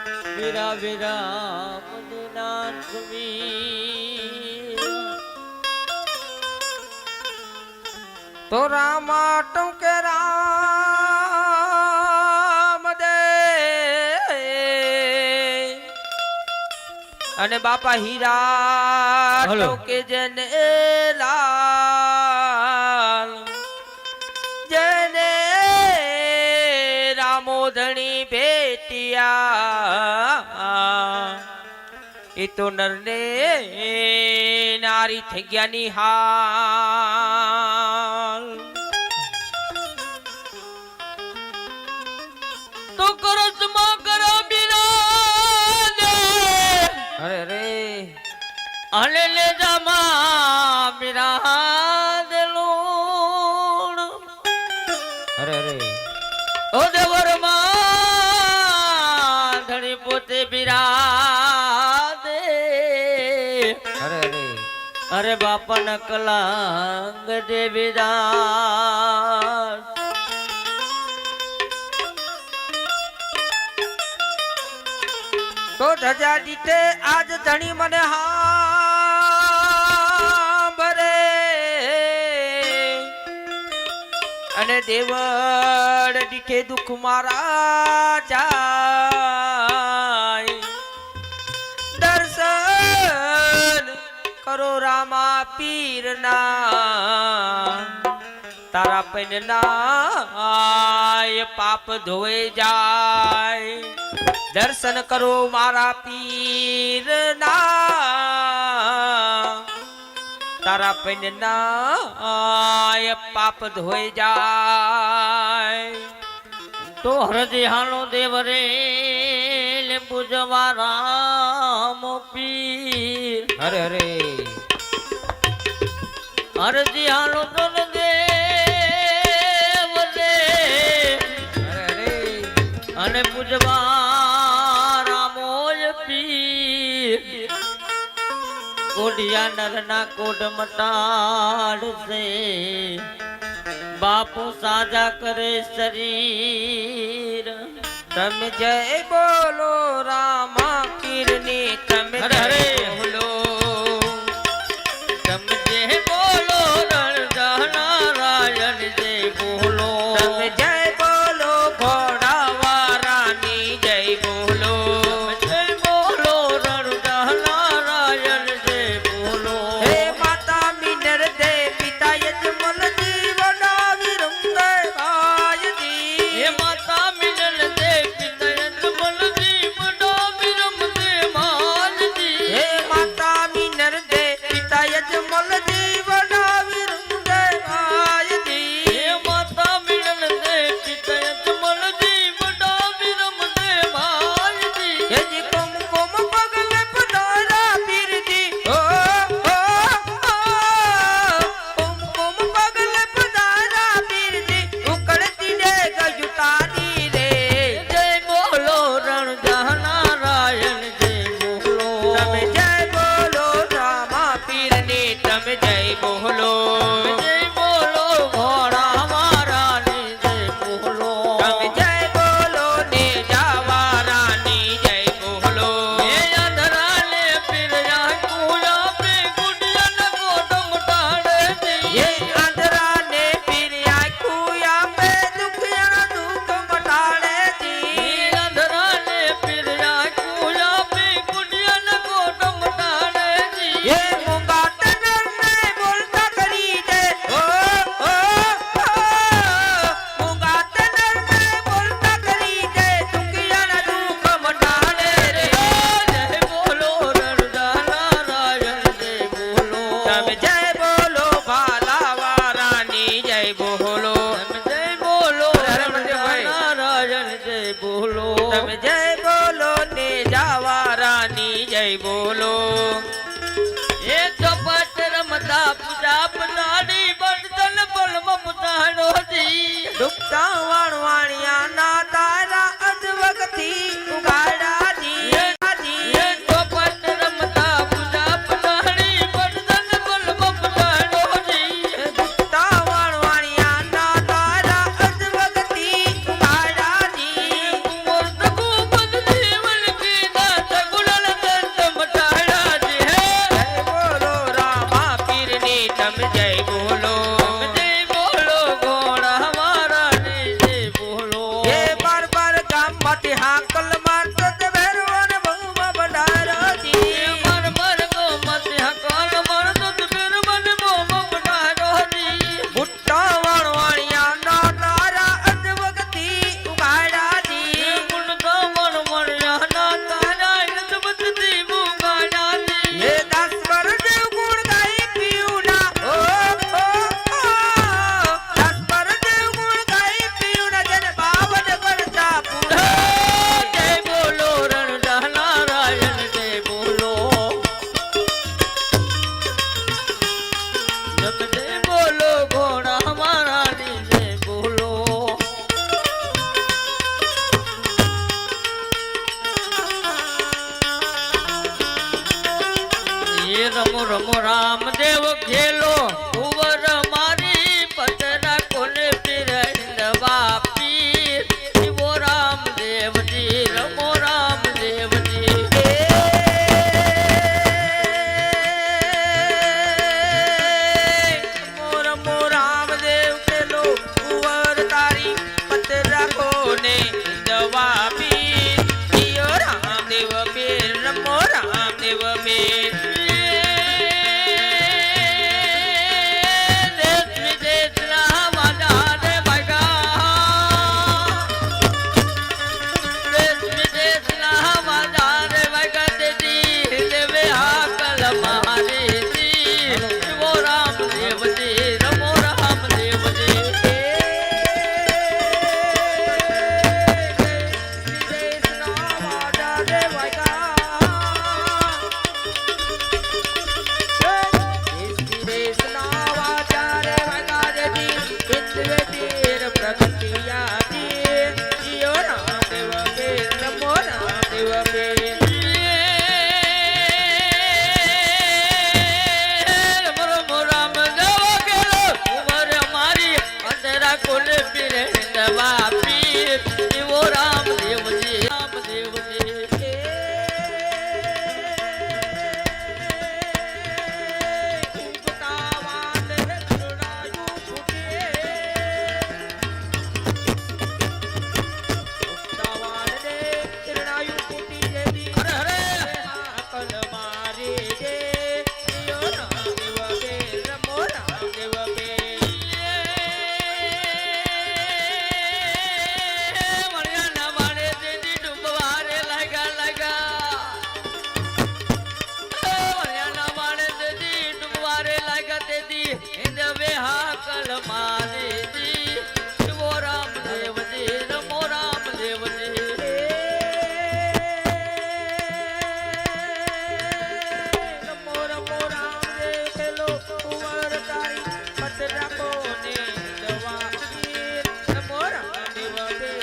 વીરા વીરા સુમી તો રામા ટુકે રામ દે અને બાપા હીરા ટુકે જને લાલ જને રામોધણી એ તો નરને નારી થઈ ગયા નિહાલ તો કરજમાં કરો બિરાજે અરે રે અને લે જામા બિરાજ લૂણ. અરે રે ઓ દેવરમાં ધણી બિરાદે. અરે અરે. બાપા ન કલાંગ દેવીદાસ તો ધજા દીતે આજ ધણી મને હાંભરે. અને દેવડ દીઠે દુઃખ મારા જાય પીરના, તારા પૈનના પાપ ધોઈ જાય. દર્શન કરો મારા પીરના, તારા પૈનના પાપ ધોઈ જાય. તો હરજી હાલો દેવ રે લીંબુ જવા રામ પીર. હરે અરે હરજી હાલો અરે અને પૂજવા રામોય પી કોડિયા નરના કોડ મટાડશે. બાપુ સાજા કરે શરીર. તમે જય બોલો રામા પીરની તમે હરે હરે. বলবি જય બોલો, તમે જય બોલો ને જાવારાની જય બોલો. એ કપટ રમતા પૂજા પનાડી બળદન બળ મમતાનો જી ડૂબતા વાણવાણિયા ના તારા અજવગથી ઉગાડા હલો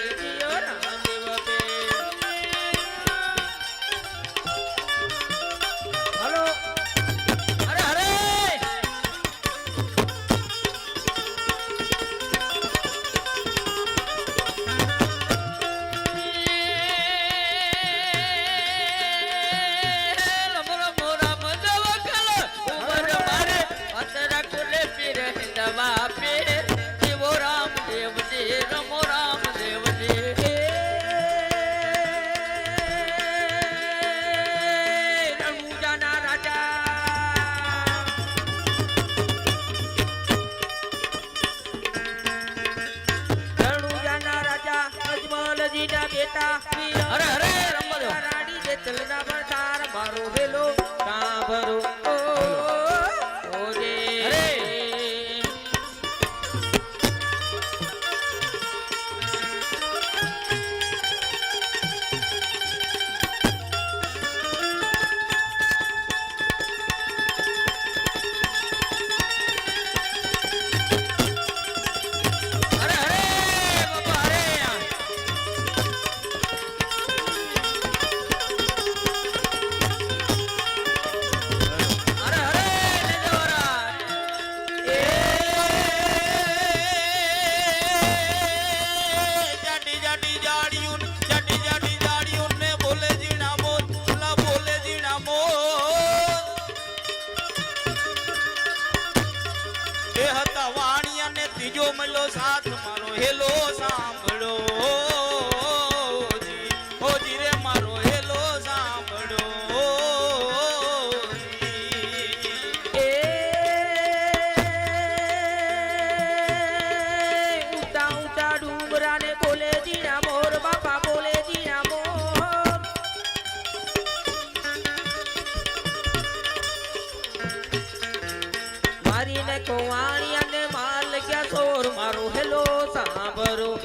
સાંભળો